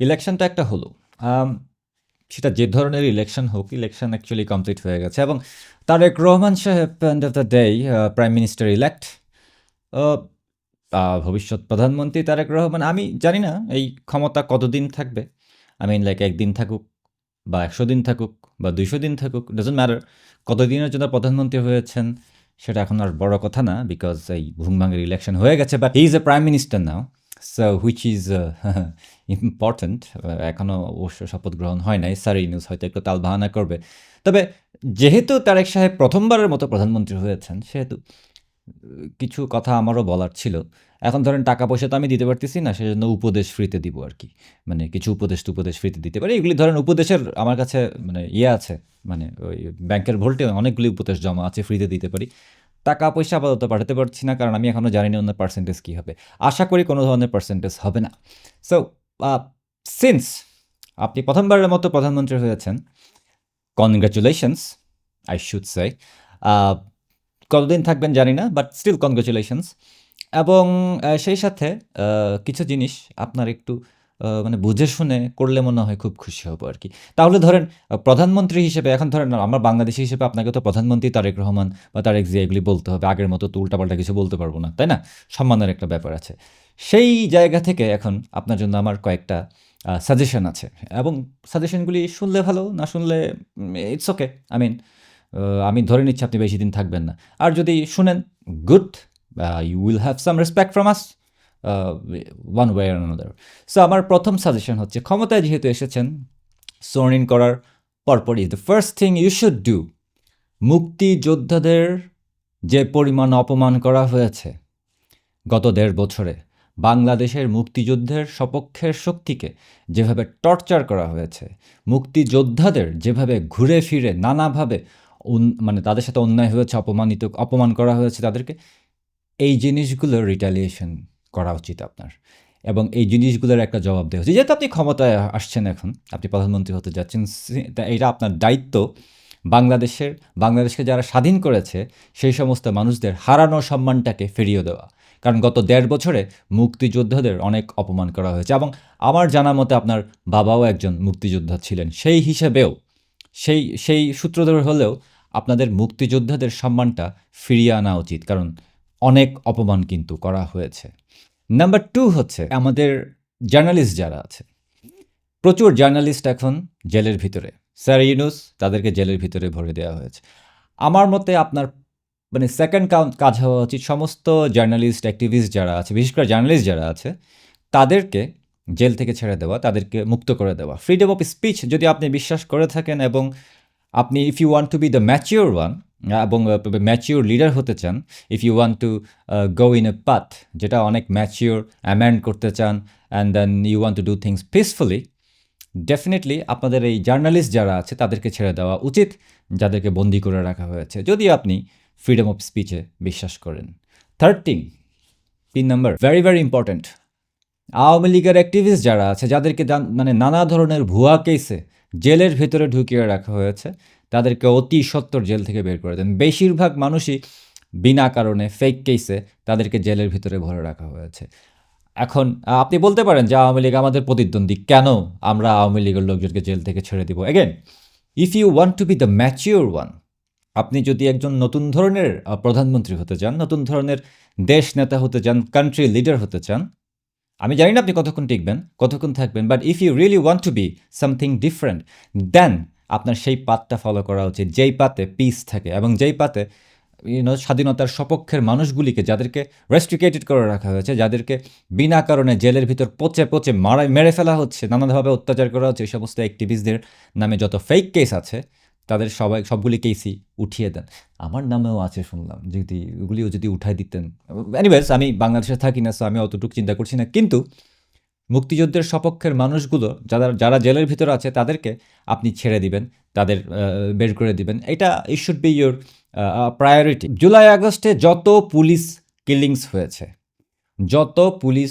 ইলেকশনটা একটা হলো। সেটা যে ধরনের ইলেকশন হোক, ইলেকশন অ্যাকচুয়ালি কমপ্লিট হয়ে গেছে এবং তারেক রহমান সাহেব end of the day prime minister elect ভবিষ্যৎ প্রধানমন্ত্রী তারেক রহমান আমি জানি না এই ক্ষমতা কতদিন থাকবে। আই মিন লাইক একদিন থাকুক বা ১০০ দিন থাকুক বা ২০০ দিন থাকুক, ডাজন্ট ম্যাটার। কতদিনের জন্য প্রধানমন্ত্রী হয়েছেন সেটা এখন আর বড় কথা না বিকজ এই ভুংবাঙের ইলেকশন হয়ে গেছে but he is a prime minister now. So which is a important. এখনও অবশ্য শপথ গ্রহণ হয় নাই। স্যার ইউনূস হয়তো একটু তালবাহানা করবে। তবে, যেহেতু তারেক সাহেব প্রথমবারের মতো প্রধানমন্ত্রী হয়েছেন, সেহেতু কিছু কথা আমারও বলার ছিল। এখন ধরেন, টাকা-পয়সা তো আমি দিতে পারতেছি না, সেজন্য উপদেশ ফ্রিতে দিব আর কি মানে কিছু উপদেশ-টুপদেশ ফ্রিতে দিতে পারি। এগুলি ধরেন, উপদেশের আমার কাছে মানে ইয়ে আছে মানে ওই ব্যাংকের ভোল্টে অনেকগুলি উপদেশ জমা আছে, ফ্রিতে দিতে পারি। টাকা-পয়সা আপাতত পাঠাতে পারছি না কারণ আমি এখনও জানি না ওনার পার্সেন্টেজ কী হবে। আশা করি কোনো ধরনের পার্সেন্টেজ হবে না। সো সিন্স আপনি প্রথমবারের মতো প্রধানমন্ত্রী হয়েছেন, কনগ্রাচুলেশনস আই শুড সে। কতদিন থাকবেন জানি না বাট স্টিল কনগ্রাচুলেশনস এবং সেই সাথে কিছু জিনিস আপনার একটু মানে বুঝে শুনে করলে মনে হয় খুব খুশি হব আরকি। তাহলে ধরেন প্রধানমন্ত্রী হিসেবে এখন ধরেন আমরা বাংলাদেশী হিসেবে আপনাকে তো প্রধানমন্ত্রী তারেক রহমান বা তারেক জিয়া এগুলি বলতে হবে। আগের মতো তো উল্টাপাল্টা কিছু বলতে পারব না। তাই না? সম্মানের একটা ব্যাপার আছে। সেই জায়গা থেকে এখন আপনার জন্য আমার কয়েকটা সাজেশন আছে এবং সাজেশনগুলি শুনলে ভালো, না শুনলে ইটস ওকে। আই মিন আমি ধরে নিচ্ছি আপনি বেশি দিন থাকবেন না। আর যদি শুনেন good you will have some respect from us one way another. So আমার প্রথম সাজেশন হচ্ছে ক্ষমতায় যেহেতু এসেছেন sworn in করার পরপরই the first thing you should do মুক্তিযোদ্ধাদের যে পরিমাণ অপমান করা হয়েছে গত দেড় বছরে বাংলাদেশের মুক্তিযুদ্ধের সপক্ষের শক্তিকে যেভাবে টর্চার করা হয়েছে, মুক্তিযোদ্ধাদের যেভাবে ঘুরে ফিরে নানাভাবে মানে তাদের সাথে অন্যায় হয়েছে, অপমানিত অপমান করা হয়েছে তাদেরকে, এই জিনিসগুলোর রিটালিয়েশন করা উচিত আপনার এবং এই জিনিসগুলোর একটা জবাব দেওয়া উচিত। যেহেতু আপনি ক্ষমতায় আসছেন এখন, আপনি প্রধানমন্ত্রী হতে যাচ্ছেন এটা আপনার দায়িত্ব বাংলাদেশের বাংলাদেশকে যারা স্বাধীন করেছে সেই সমস্ত মানুষদের হারানো সম্মানটাকে ফিরিয়ে দেওয়া। কারণ গত দেড় বছরে মুক্তিযোদ্ধাদের অনেক অপমান করা হয়েছে এবং আমার জানা মতে আপনার বাবাও একজন মুক্তিযোদ্ধা ছিলেন। সেই হিসেবেও সেই সেই সূত্র ধরে হলেও আপনাদের মুক্তিযোদ্ধাদের সম্মানটা ফিরিয়ে আনা উচিত। কারণ অনেক অপমান কিন্তু করা হয়েছে। নাম্বার টু হচ্ছে আমাদের জার্নালিস্ট যারা আছে। প্রচুর জার্নালিস্ট এখন জেলের ভিতরে। স্যার ইউনুস তাদেরকে জেলের ভিতরে ভরে দেওয়া হয়েছে। আমার মতে আপনার মানে সেকেন্ড কাজ হওয়া উচিত সমস্ত জার্নালিস্ট, অ্যাক্টিভিস্ট যারা আছে, বিশেষ করে জার্নালিস্ট যারা আছে তাদেরকে জেল থেকে ছেড়ে দেওয়া, তাদেরকে মুক্ত করে দেওয়া। ফ্রিডম অফ স্পিচ যদি আপনি বিশ্বাস করে থাকেন এবং আপনি if you want to be the mature one এবং ম্যাচিওর লিডার হতে চান, if you want to go in a path যেটা অনেক ম্যাচিওর অ্যামেন্ড করতে চান and then you want to do things peacefully, definitely আপনাদের এই জার্নালিস্ট যারা আছে তাদেরকে ছেড়ে দেওয়া উচিত, যাদেরকে বন্দি করে রাখা হয়েছে। যদি আপনি ফ্রিডম অফ স্পিচে বিশ্বাস করেন। Third thing ৩ number very, very important. Awami লীগের অ্যাক্টিভিস্ট যারা আছে যাদেরকে মানে নানা ধরনের ভুয়া কেসে জেলের ভেতরে ঢুকিয়ে রাখা হয়েছে, তাদেরকে অতি সত্বর জেল থেকে বের করে দেন। বেশিরভাগ মানুষই বিনা কারণে ফেক কেসে তাদেরকে জেলের ভিতরে ভরে রাখা হয়েছে। এখন আপনি বলতে পারেন যে আওয়ামী লীগ আমাদের প্রতিদ্বন্দ্বী। কেন আমরা আওয়ামী লীগের লোকজনকে জেল থেকে ছেড়ে দিব? Again if you want to be the mature one আপনি যদি একজন নতুন ধরনের প্রধানমন্ত্রী হতে চান, নতুন ধরনের দেশ নেতা হতে চান, কান্ট্রি লিডার হতে চান, আমি জানি না আপনি কতক্ষণ টিকবেন, কতক্ষণ থাকবেন but if you really want to be something different then আপনার সেই পাতটা ফলো করা উচিত যেই পাতে পিস থাকে এবং যেই পাতে ইউ নো স্বাধীনতার সপক্ষের মানুষগুলিকে যাদেরকে রেস্ট্রিকেটেড করে রাখা হয়েছে, যাদেরকে বিনা কারণে জেলের ভিতর পচে, পচে মারা মেরে ফেলা হচ্ছে, নানাভাবে অত্যাচার করা হচ্ছে, এই সমস্ত অ্যাক্টিভিস্টদের নামে যত ফেক কেস আছে তাদের সবাই সবগুলি কেসই উঠিয়ে দেন। আমার নামেও আছে শুনলাম। যদি ওগুলিও যদি উঠাই দিতেন। এনিওয়েজ আমি বাংলাদেশে থাকি না সো আমি অতটুকু চিন্তা করছি না। কিন্তু মুক্তিযুদ্ধের সপক্ষের মানুষগুলো যারা যারা জেলের ভিতরে আছে তাদেরকে আপনি ছেড়ে দিবেন, তাদের বের করে দিবেন। এটা it should be your priority. July আগস্টে যত পুলিশ কিলিংস হয়েছে, যত পুলিশ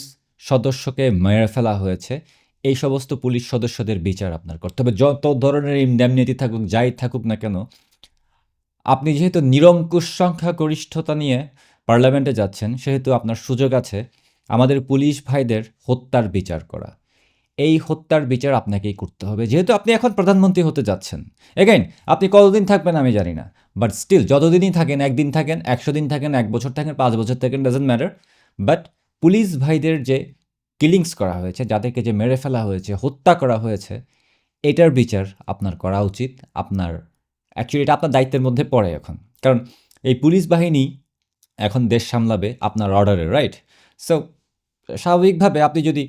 সদস্যকে মেরে ফেলা হয়েছে, এই সমস্ত পুলিশ সদস্যদের বিচার আপনার করতে হবে। যত ধরনের ইনডেমনিটি থাকুক, যাই থাকুক না কেন, আপনি যেহেতু নিরঙ্কুশ সংখ্যাগরিষ্ঠতা নিয়ে পার্লামেন্টে যাচ্ছেন, সেহেতু আপনার সুযোগ আছে আমাদের পুলিশ ভাইদের হত্যার বিচার করা। এই হত্যার বিচার আপনাকেই করতে হবে। যেহেতু আপনি এখন প্রধানমন্ত্রী হতে যাচ্ছেন। এগেইন আপনি কতদিন থাকবেন আমি জানি না। বাট স্টিল যতদিনই থাকেন, একদিন থাকেন, একশো দিন থাকেন, এক বছর থাকেন, পাঁচ বছর থাকেন ডাজেন্ট ম্যাটার বাট পুলিশ ভাইদের যে কিলিংস করা হয়েছে, যাদেরকে যে মেরে ফেলা হয়েছে, হত্যা করা হয়েছে, এটার বিচার আপনার করা উচিত। আপনার অ্যাকচুয়ালি এটা আপনার দায়িত্বের মধ্যে পড়ে এখন। কারণ এই পুলিশ বাহিনী এখন দেশ সামলাবে আপনার অর্ডারে রাইট সো স্বাভাবিকভাবে আপনি যদি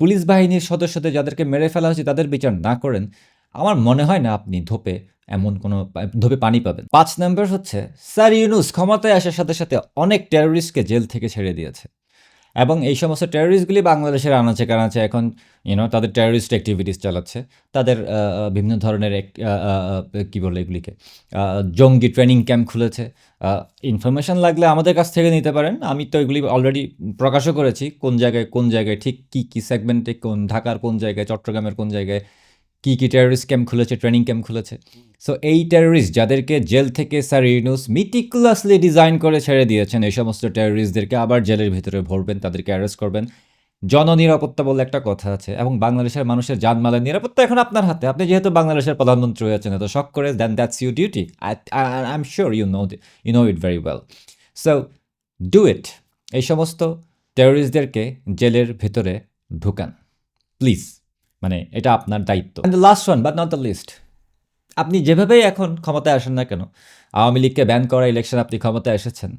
পুলিশ বাহিনীর সদস্যদের যাদেরকে মেরে ফেলা হয়েছে তাদের বিচার না করেন, আমার মনে হয় না আপনি ধোপে এমন কোনো ধোপে পানি পাবেন। পাঁচ নম্বর হচ্ছে, স্যার ইউনুস ক্ষমতায় আসার সাথে সাথে অনেক টেরোরিস্টকে জেল থেকে ছেড়ে দিয়েছে। এবং এই সমস্ত টেররিস্টগুলি বাংলাদেশের আনাচে কানাচে এখন ইউনো তাদের টেররিস্ট অ্যাক্টিভিটিস চালাচ্ছে। তাদের বিভিন্ন ধরনের কি বলে এগুলিকে? জঙ্গি ট্রেনিং ক্যাম্প খুলেছে। ইনফরমেশন লাগলে আমাদের কাছ থেকে নিতে পারেন। আমি তো এগুলি অলরেডি প্রকাশও করেছি। কোন জায়গায় কোন জায়গায়, ঠিক কী কী সেগমেন্টে কোন ঢাকার কোন জায়গায়, চট্টগ্রামের কোন জায়গায় কী কী টেররিস্ট ক্যাম্প খুলেছে ট্রেনিং ক্যাম্প খুলেছে। সো এই টেররিস্ট যাদেরকে জেল থেকে স্যার ইউনুস মিটিকুলাসলি ডিজাইন করে ছেড়ে দিয়েছেন, এই সমস্ত টেররিস্টদেরকে আবার জেলের ভিতরে ভরবেন, তাদেরকে অ্যারেস্ট করবেন। জননিরাপত্তা বলে একটা কথা আছে, এবং বাংলাদেশের মানুষের জানমালের নিরাপত্তা এখন আপনার হাতে। আপনি যেহেতু বাংলাদেশের প্রধানমন্ত্রী হয়েছেন, এত শখ করে then that's you duty I am sure you know you know it very well so do it এই সমস্ত টেররিস্টদেরকে জেলের ভেতরে ঢুকান প্লিজ মানে এটা আপনার দায়িত্ব। The last one but not the least আপনি যেভাবেই এখন ক্ষমতায় আসেন না কেন, আওয়ামী লীগকে ব্যান করা ইলেকশন আপনি ক্ষমতায় এসেছেন।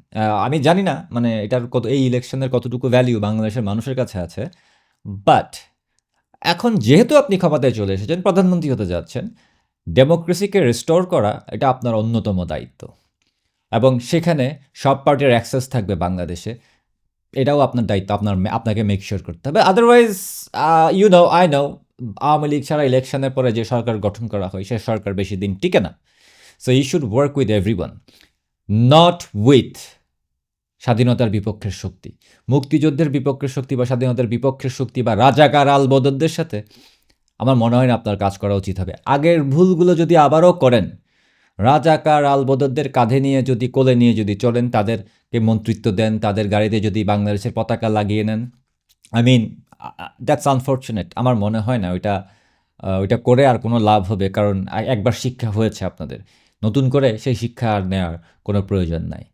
আমি জানি না মানে এটার কত, এই ইলেকশনের কতটুকু ভ্যালিউ বাংলাদেশের মানুষের কাছে আছে বাট এখন যেহেতু আপনি ক্ষমতায় চলে এসেছেন, প্রধানমন্ত্রী হতে যাচ্ছেন ডেমোক্রেসিকে রিস্টোর করা এটা আপনার অন্যতম দায়িত্ব। এবং সেখানে সব পার্টির অ্যাক্সেস থাকবে বাংলাদেশে। এটাও আপনার দায়িত্ব, আপনার আপনাকে মেক শিওর করতে হবে। Otherwise you know I know Awami League ছাড়া ইলেকশনের পরে যে সরকার গঠন করা হয়, সে সরকার বেশি দিন টিকে না। So you should work with everyone not with স্বাধীনতার বিপক্ষের শক্তি। মুক্তিযুদ্ধের বিপক্ষের শক্তি বা স্বাধীনতার বিপক্ষের শক্তি বা রাজাকার আলবদরদের সাথে আমার মনে হয় না আপনার কাজ করা উচিত হবে। আগের ভুলগুলো যদি আবারও করেন রাজাকার আলবদরদের কাঁধে নিয়ে যদি, কোলে নিয়ে যদি চলেন, তাদেরকে মন্ত্রিত্ব দেন, তাদের গাড়িতে যদি বাংলাদেশের পতাকা লাগিয়ে নেন। আই মিন দ্যাটস আনফর্চুনেট আমার মনে হয় না, ওইটা ওইটা করে আর কোনো লাভ হবে, কারণ একবার শিক্ষা হয়েছে আপনাদের। নতুন করে সেই শিক্ষা আর নেওয়ার কোনো প্রয়োজন নাই।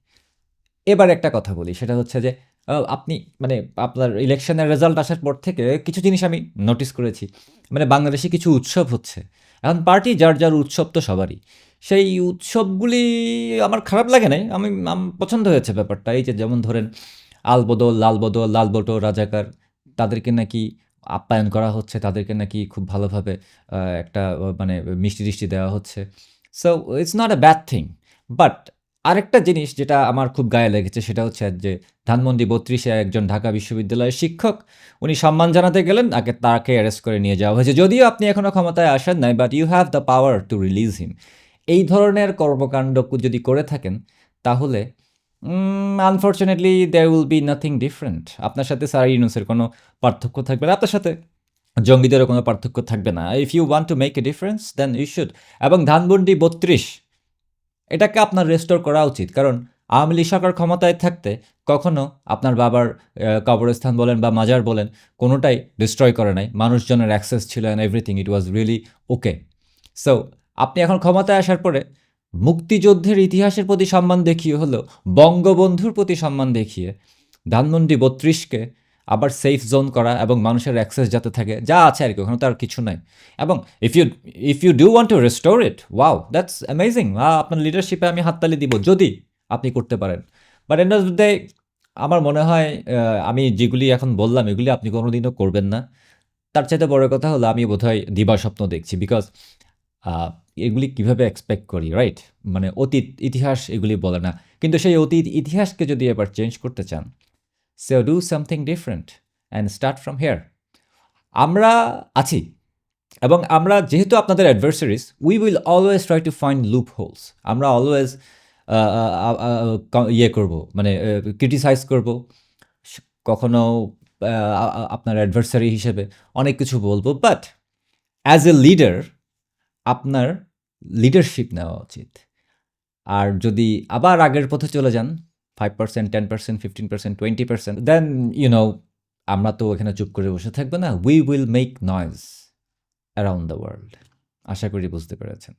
এবার একটা কথা বলি, সেটা হচ্ছে যে আপনি মানে আপনার ইলেকশনের রেজাল্ট আসার পর থেকে কিছু জিনিস আমি নোটিস করেছি। মানে বাংলাদেশে কিছু উৎসব হচ্ছে। এখন পার্টি যার যার উৎসব তো সবারই। সেই উৎসবগুলি আমার খারাপ লাগে নাই। আমি পছন্দ হয়েছে ব্যাপারটা। এই যে যেমন ধরেন আলবদল, লালবদল, লালবটো রাজাকার, তাদেরকে নাকি আপ্যায়ন করা হচ্ছে, তাদেরকে নাকি খুব ভালোভাবে একটা মানে মিষ্টি টিষ্টি দেওয়া হচ্ছে। So it's not a bad thing but আরেকটা জিনিস যেটা আমার খুব গায়ে লেগেছে, সেটা হচ্ছে যে ধানমন্ডি বত্রিশে একজন ঢাকা বিশ্ববিদ্যালয়ের শিক্ষক, উনি সম্মান জানাতে গেলেন আগে তাকে অ্যারেস্ট করে নিয়ে যাওয়া হয়েছে। যদিও আপনি এখনও ক্ষমতায় আসেন নাই but you have the power to release him এই ধরনের কর্মকাণ্ড যদি করে থাকেন, তাহলে unfortunately they will be nothing different আপনার সাথে স্যার ইউনুসের কোনো পার্থক্য থাকবে না। আপনার সাথে জঙ্গিদেরও কোনো পার্থক্য থাকবে না। If you want to make a difference then you should এবং ধানবন্ডি বত্রিশ, এটাকে আপনার রেস্টোর করা উচিত। কারণ, আওয়ামী লীগ সরকার ক্ষমতায় থাকতে কখনো আপনার বাবার কবরস্থান বলেন বা মাজার বলেন, কোনোটাই ডিস্ট্রয় করে নাই। মানুষজনের অ্যাক্সেস ছিল and everything it was really okay so আপনি এখন ক্ষমতায় আসার পরে মুক্তিযুদ্ধের ইতিহাসের প্রতি সম্মান দেখিয়ে হলো, বঙ্গবন্ধুর প্রতি সম্মান দেখিয়ে ধানমন্ডি বত্রিশকে আবার সেফ জোন করা এবং মানুষের অ্যাক্সেস যাতে থাকে, যা আছে আর কি, ওখানে তো আর কিছু নাই। এবং if you if you do want to restore it wow that's amazing আপনার লিডারশিপে আমি হাততালি দিব, যদি আপনি করতে পারেন। বাট এন্ড অফ দ্য আমার মনে হয় আমি যেগুলি এখন বললাম, এগুলি আপনি কোনোদিনও করবেন না। তার চাইতে বড় কথা হলো আমি বোধহয় দিবা স্বপ্ন দেখছি বিকজ এগুলি কীভাবে এক্সপেক্ট করি রাইট মানে অতীত, ইতিহাস এগুলি বলে না। কিন্তু সেই অতীত, ইতিহাসকে যদি এবার চেঞ্জ করতে চান so do something different and start from here আমরা আছি এবং আমরা যেহেতু আপনাদের adversaries we will always try to find loopholes আমরা অলওয়েজ ইয়ে করব মানে ক্রিটিসাইজ করব, কখনো আপনার অ্যাডভার্সারি হিসেবে অনেক কিছু বলব বাট অ্যাজ এ লিডার আপনার লিডারশিপ নেওয়া উচিত। আর যদি আবার আগের পথে চলে যান five percent ten percent fifteen percent twenty percent then you know আমরা তো এখানে চুপ করে বসে থাকব না। We will make noise around the world আশা করি বুঝতে পেরেছেন।